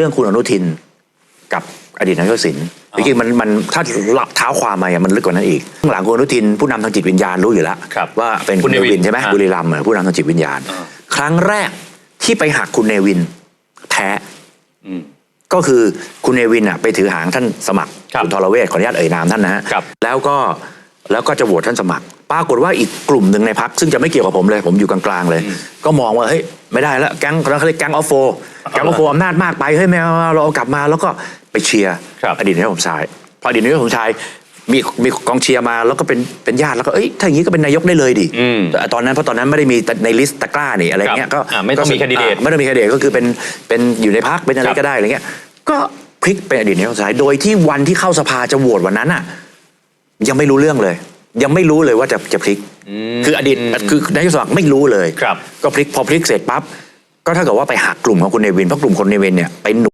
รื่องคุณอนุทินกับอดีตนายกทักษิณอ๋อจริงๆมันมันถ้าลับเท้าความมาอะมันลึกกว่านั้นอีกข้างหลังคุณอนุทินผู้นำทางจิตวิญญาณรู้อยู่แล้วครับว่าเป็นคุคุณณเนเนวิวินนใช่ไหมอ่าบุรีรัมย์อะผู้นำทางจิตวิญญาณอ่าครั้งแรกที่ไปหักคุณเนวินแท้อืมก็คือคุณเนวินอะไปถือหางท่านสมัครครับณทรเวชขออนุญาตเอ่ยนามท่านนะฮะครับแล้วก็แล้วก็จะโหวตท่านสมัคร ปรากฏว่าอีกกลุ่มหนึ่งในพักซึ่งจะไม่เกี่ยวกับผมเลย ผมอยู่กลางๆเลย ก็มองว่าเฮ้ยไม่ได้แล้วแก๊งเขาเรียกแก๊งออฟโฟแก๊งออฟโฟอำนาจมากไปเฮ้ยไม่เอาเราเอากลับมาแล้วก็ไปเชียร์ครับอดีตนายกสมชาย พออดีตนายกสมชายมีมีกองเชียร์มาแล้วก็เป็นเป็นญาติแล้วก็เอ้ยถ้าอย่างนี้ก็เป็นนายกได้เลยดิอืมแต่ตอนนั้นเพราะตอนนั้นไม่ได้มีในลิสต์ตะกร้านี่อะไรเงี้ยครัก็บอ่าไม่ต้องมี candidate อ่าไม่ต้องมีแคนดิเดตก็คือเป็นเป็นอยู่ในพักเป็นอะไรครับก็ได้อะไรเงี้ย ก็พลิกเป็นอดีตนายกสายโดยที่วันที่เข้าสภาจะโหวตวันนั้นอะยังไม่รู้เรื่องเลย ยังไม่รู้เลยว่าจะจะพลิกมคืออดีตคือนายกสมัครไม่รู้เลยครับก็พลิกพอพลิกเสร็จปั๊บก็เท่ากับว่าไปหักกลุ่มของคุณเนวินเพราะกลุ่มคนเนวินเนี่ยไปหนุน